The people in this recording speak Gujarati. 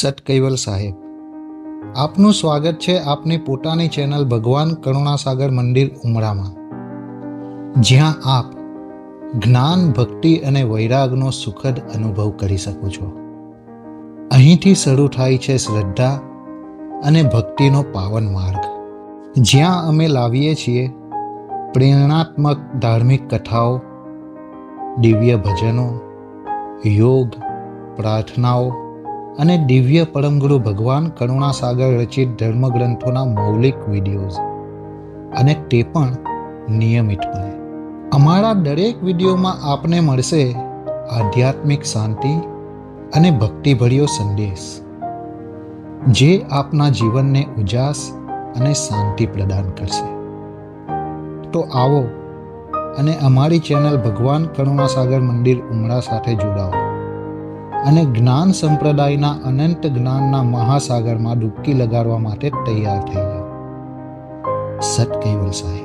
સત કૈવલ સાહેબ. આપનું સ્વાગત છે આપની પોતાની ચેનલ ભગવાન કરુણાસાગર મંદિર ઉમરામાં. જ્યાં આપ જ્ઞાન, ભક્તિ અને વૈરાગનો સુખદ અનુભવ કરી શકો છો. અહીંથી શરૂ થાય છે શ્રદ્ધા અને ભક્તિનો પાવન માર્ગ. જ્યાં અમે લાવીએ છીએ પ્રેરણાત્મક ધાર્મિક કથાઓ, દિવ્ય ભજનો, યોગ, પ્રાર્થનાઓ અને દિવ્ય પરમગુરુ ભગવાન કરુણાસાગર રચિત ધર્મગ્રંથોના મૌલિક વિડીયોઝ. અને તે પણ નિયમિતપણે અમારા દરેક વિડીયોમાં આપને મળશે આધ્યાત્મિક શાંતિ અને ભક્તિભર્યો સંદેશ, જે આપના જીવનને ઉજાસ અને શાંતિ પ્રદાન કરશે. તો આવો અને અમારી ચેનલ ભગવાન કરુણાસાગર મંદિર ઉમરા સાથે જોડાઓ. અને જ્ઞાન સંપ્રદાયના અનંત જ્ઞાનના મહાસાગરમાં ડૂબકી લગાડવા માટે તૈયાર થઈ જાઓ સત કેવલ સાહેબ.